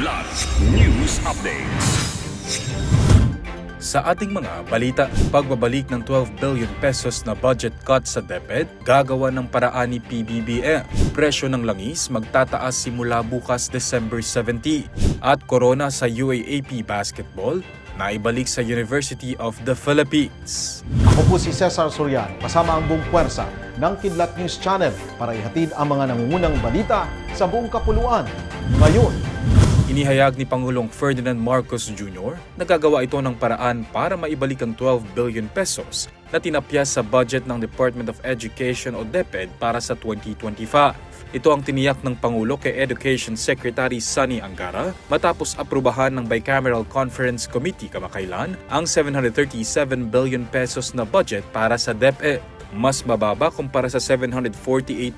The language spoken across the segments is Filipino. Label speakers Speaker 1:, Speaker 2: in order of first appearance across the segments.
Speaker 1: Kidlat News Updates.
Speaker 2: Sa ating mga balita, pagbabalik ng 12 billion pesos na budget cut sa DepEd, gagawa ng paraan ni PBBM. Presyo ng langis magtataas simula bukas December 70. At corona sa UAAP basketball, naibalik sa University of the Philippines.
Speaker 3: Ako po si Cesar Soriano, kasama ang buong puwersa ng Kidlat News Channel para ihatid ang mga nangungunang balita sa buong kapuluan. Ngayon,
Speaker 2: Inihayag ni Pangulong Ferdinand Marcos Jr. na gagawa ito ng paraan para maibalik ang 12 billion pesos na tinapya sa budget ng Department of Education o DepEd para sa 2025. Ito ang tiniyak ng Pangulo kay Education Secretary Sunny Angara matapos aprubahan ng Bicameral Conference Committee kamakailan ang 737 billion pesos na budget para sa DepEd mas mababa kumpara sa 748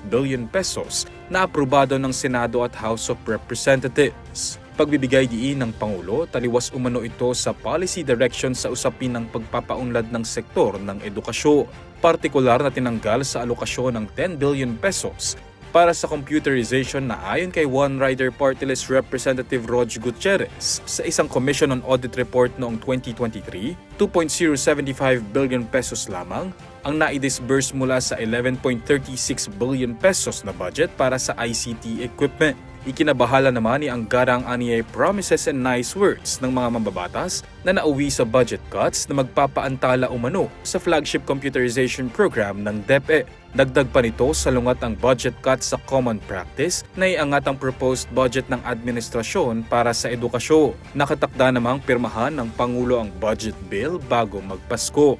Speaker 2: billion pesos na aprobado ng Senado at House of Representatives. Pagbibigay diin ng Pangulo, taliwas umano ito sa policy direction sa usapin ng pagpapaunlad ng sektor ng edukasyon. Partikular na tinanggal sa alokasyon ng 10 billion pesos para sa computerization na ayon kay One Rider Party List Representative Rog Gutierrez sa isang Commission on Audit Report noong 2023, 2.075 billion pesos lamang ang naidisburse mula sa 11.36 billion pesos na budget para sa ICT equipment. Ikinabahala naman ni ang garang aniyay promises and nice words ng mga mambabatas na nauwi sa budget cuts na magpapaantala umano sa flagship computerization program ng DepEd. Dagdag pa nito sa lungat ang budget cuts sa common practice na iangat ang proposed budget ng administrasyon para sa edukasyon. Nakatakda namang pirmahan ng Pangulo ang budget bill bago magpasko.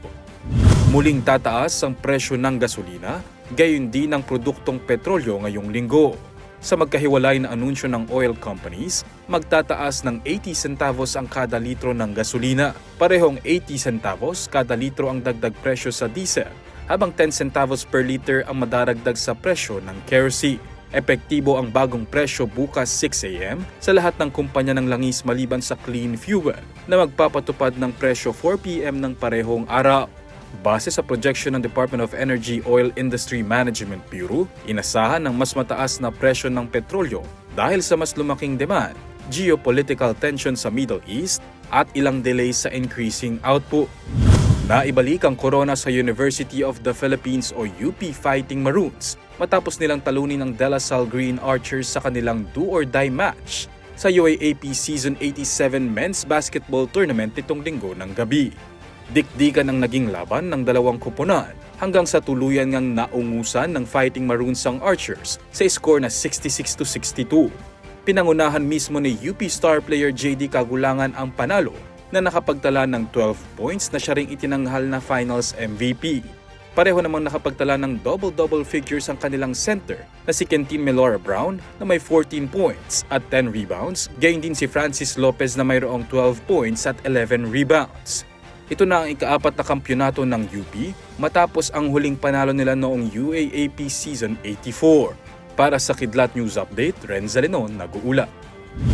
Speaker 2: Muling tataas ang presyo ng gasolina, gayon din ang produktong petrolyo ngayong linggo. Sa magkahiwalay na anunsyo ng oil companies, magtataas ng 80 centavos ang kada litro ng gasolina. Parehong 80 centavos kada litro ang dagdag presyo sa diesel, habang 10 centavos per liter ang madaragdag sa presyo ng kerosene. Epektibo ang bagong presyo bukas 6 a.m. sa lahat ng kumpanya ng langis maliban sa clean fuel na magpapatupad ng presyo 4 p.m. ng parehong araw. Base sa projection ng Department of Energy Oil Industry Management Bureau, inasahan ng mas mataas na presyo ng petrolyo dahil sa mas lumaking demand, geopolitical tension sa Middle East at ilang delays sa increasing output. Naibalik ang corona sa University of the Philippines o UP Fighting Maroons matapos nilang talunin ang De La Salle Green Archers sa kanilang do-or-die match sa UAAP Season 87 Men's Basketball Tournament nitong linggo ng gabi. Dikdikan ang naging laban ng dalawang kupunan hanggang sa tuluyan ngang naungusan ng Fighting Maroons ang Archers sa score na 66 to 62. Pinangunahan mismo ni UP star player JD Kagulangan ang panalo na nakapagtala ng 12 points na siya ring itinanghal na Finals MVP. Pareho namang nakapagtala ng double-double figures ang kanilang center na si Kentin Melora Brown na may 14 points at 10 rebounds, gayon din si Francis Lopez na mayroong 12 points at 11 rebounds. Ito na ang ikaapat na kampyonato ng UP matapos ang huling panalo nila noong UAAP Season 84. Para sa Kidlat News Update, Renza Lenon nag-uula.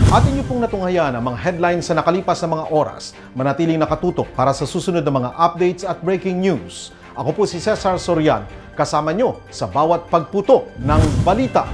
Speaker 3: atin niyo pong natunghayan ang mga headlines sa nakalipas na mga oras. Manatiling nakatutok para sa susunod na mga updates at breaking news. Ako po si Cesar Sorian, kasama nyo sa bawat pagputo ng balita.